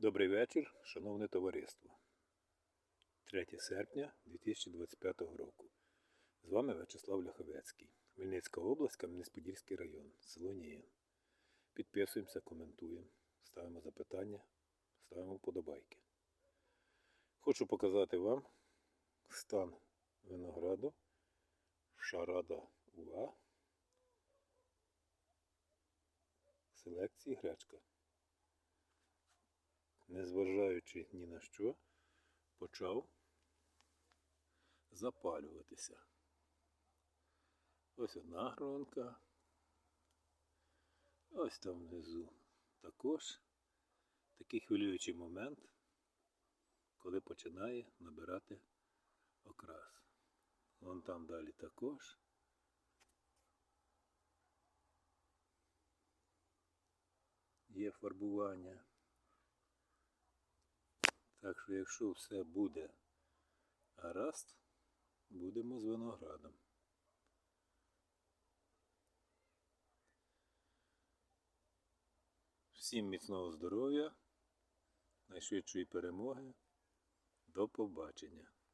Добрий вечір, шановне товариство. 3 серпня 2025 року. З вами Вячеслав Ляховецький, Хмельницька область, Кам'янець-Подільський район, село Ніїн. Підписуємося, коментуємо, ставимо запитання, ставимо вподобайки. Хочу показати вам стан винограду Шарада УА селекції гречка незважаючи ні на що, почав запалюватися. Ось одна гронка. Ось там внизу також такий хвилюючий момент, коли починає набирати окрас. Вон там далі також. Є фарбування. Так що, якщо все буде гаразд, будемо з виноградом. Всім міцного здоров'я, найшвидшої перемоги. До побачення.